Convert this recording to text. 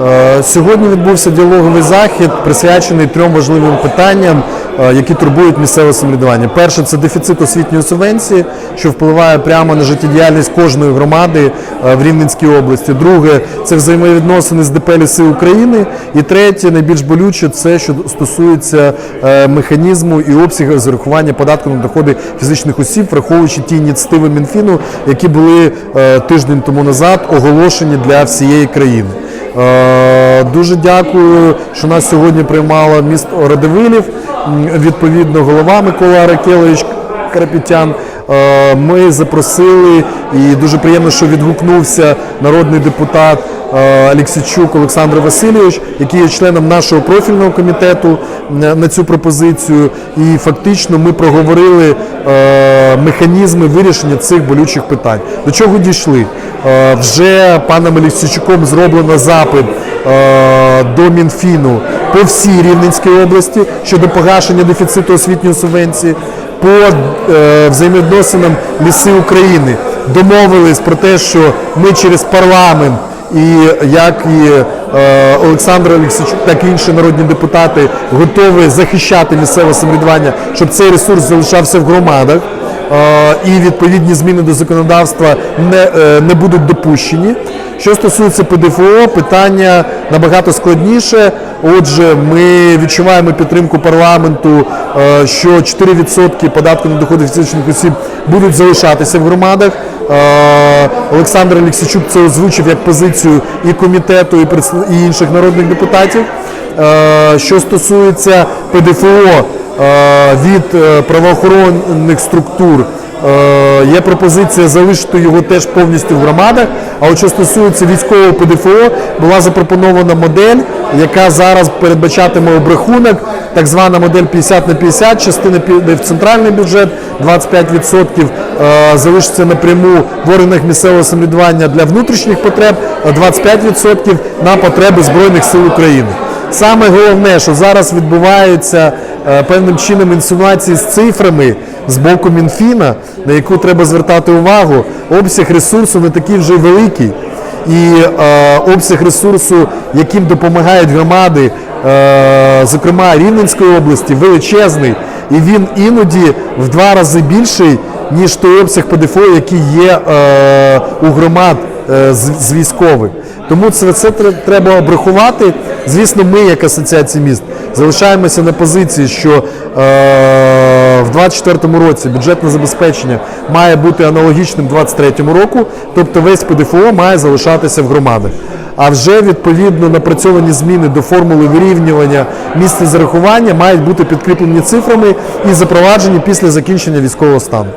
Е, Сьогодні відбувся діалоговий захід, присвячений трьом важливим питанням, е, які турбують місцеве самоврядування. Перше це дефіцит освітньої субвенції, що впливає прямо на життєдіяльність кожної громади е, в Рівненській області. Друге це взаємовідносини з ДП «Ліси України. І третє, найбільш болюче, це що стосується механізму і обсягу зарахування податку на доходи фізичних осіб, враховуючи ті ініціативи Мінфіну, які були тиждень тому назад оголошені для всієї країни. Е, Дуже дякую, що нас сьогодні приймало місто Радивилів. Відповідно, голова Микола Ракелович Карапетян. Е, Ми запросили, і дуже приємно, що відгукнувся народний депутат е, Олександр Васильович, який є членом нашого профільного комітету на на цю пропозицію. І фактично ми проговорили е, механізми вирішення цих болючих питань. До чого дійшли? Е, Вже паном Алексійчуком зроблено запит е, до Мінфіну по всій Рівненській області щодо погашення дефіциту освітньої субвенції. По е, взаємовідносинам ліси України домовились про те, що ми через парламент і як і е, Олександр Олексійчук, так і інші народні депутати готові захищати місцеве самоврядування, щоб цей ресурс залишався в громадах. І відповідні зміни до законодавства не, е, не будуть допущені. Що стосується ПДФО, питання набагато складніше. Отже, ми відчуваємо підтримку парламенту, е, що 4% податку на доходи фізичних осіб будуть залишатися в громадах. Е, Олександр Олексійчук це озвучив як позицію і комітету, і інших народних депутатів. Що стосується ПДФО від е, правоохоронних структур, Е, Є пропозиція залишити його теж повністю в громадах. А от що стосується військового ПДФО, була запропонована модель, яка зараз передбачатиме обрахунок, так звана модель 50 на 50, частина піде в центральний бюджет, 25% е, залишиться напряму в органах місцевого самоврядування для внутрішніх потреб, а 25% на потреби Збройних сил України. Саме головне, що зараз відбуваються е, певним чином інсинуації з цифрами з боку Мінфіна, на яку треба звертати увагу, обсяг ресурсу не такий вже великий. І е, обсяг ресурсу, яким допомагають громади, е, зокрема Рівненської області, величезний. І він іноді в два рази більший, ніж той обсяг ПДФО, який є е, у громад е, з, з військових. Тому це, це треба обрахувати. Звісно, ми, як асоціація міст, залишаємося на позиції, що е, в 2024 році бюджетне забезпечення має бути аналогічним 2023 року, тобто весь ПДФО має залишатися в громадах. А вже відповідно напрацьовані зміни до формули вирівнювання місця зарахування мають бути підкріплені цифрами і запроваджені після закінчення військового стану.